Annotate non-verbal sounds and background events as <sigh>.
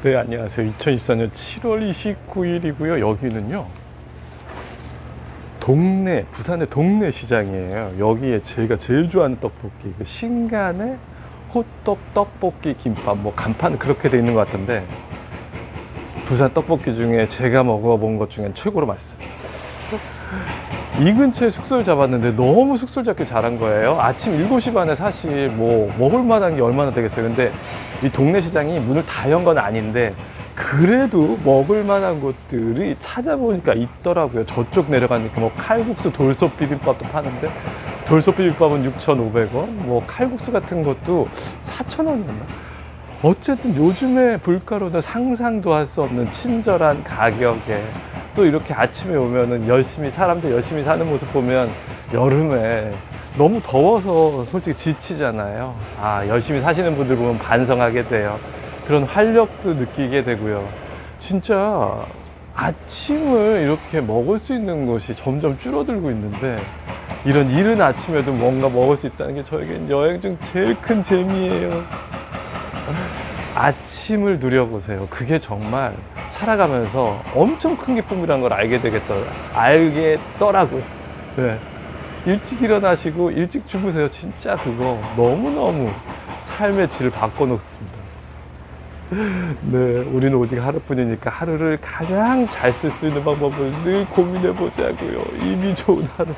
네, 안녕하세요. 2024년 7월 29일이고요. 여기는요. 동네, 부산의 동네 시장이에요. 여기에 제가 제일 좋아하는 떡볶이, 그 신간의 호떡 떡볶이 김밥, 뭐 간판 그렇게 돼 있는 것 같은데 부산 떡볶이 중에 제가 먹어본 것 중엔 최고로 맛있어요. 이 근처에 숙소를 잡았는데 너무 숙소를 잡기 잘한 거예요. 아침 7시 반에 사실 뭐 먹을 만한 게 얼마나 되겠어요. 근데 이 동네 시장이 문을 다 연 건 아닌데 그래도 먹을 만한 곳들이 찾아보니까 있더라고요. 저쪽 내려가니까 뭐 칼국수 돌솥 비빔밥도 파는데 돌솥 비빔밥은 6,500원, 뭐 칼국수 같은 것도 4,000원이었나? 어쨌든 요즘에 물가로는 상상도 할 수 없는 친절한 가격에 또 이렇게 아침에 오면은 열심히 사람들 열심히 사는 모습 보면 여름에 너무 더워서 솔직히 지치잖아요. 아, 열심히 사시는 분들 보면 반성하게 돼요. 그런 활력도 느끼게 되고요. 진짜 아침을 이렇게 먹을 수 있는 곳이 점점 줄어들고 있는데 이런 이른 아침에도 뭔가 먹을 수 있다는 게 저에겐 여행 중 제일 큰 재미예요. 아침을 누려보세요. 그게 정말 살아가면서 엄청 큰 기쁨이라는 걸 알게 되겠더라, 알겠더라고요. 네. 일찍 일어나시고 일찍 주무세요. 진짜 그거 너무너무 삶의 질을 바꿔놓습니다. <laughs> 네, 우리는 오직 하루뿐이니까 하루를 가장 잘 쓸 수 있는 방법을 늘 고민해 보자고요. 이미 좋은 하루.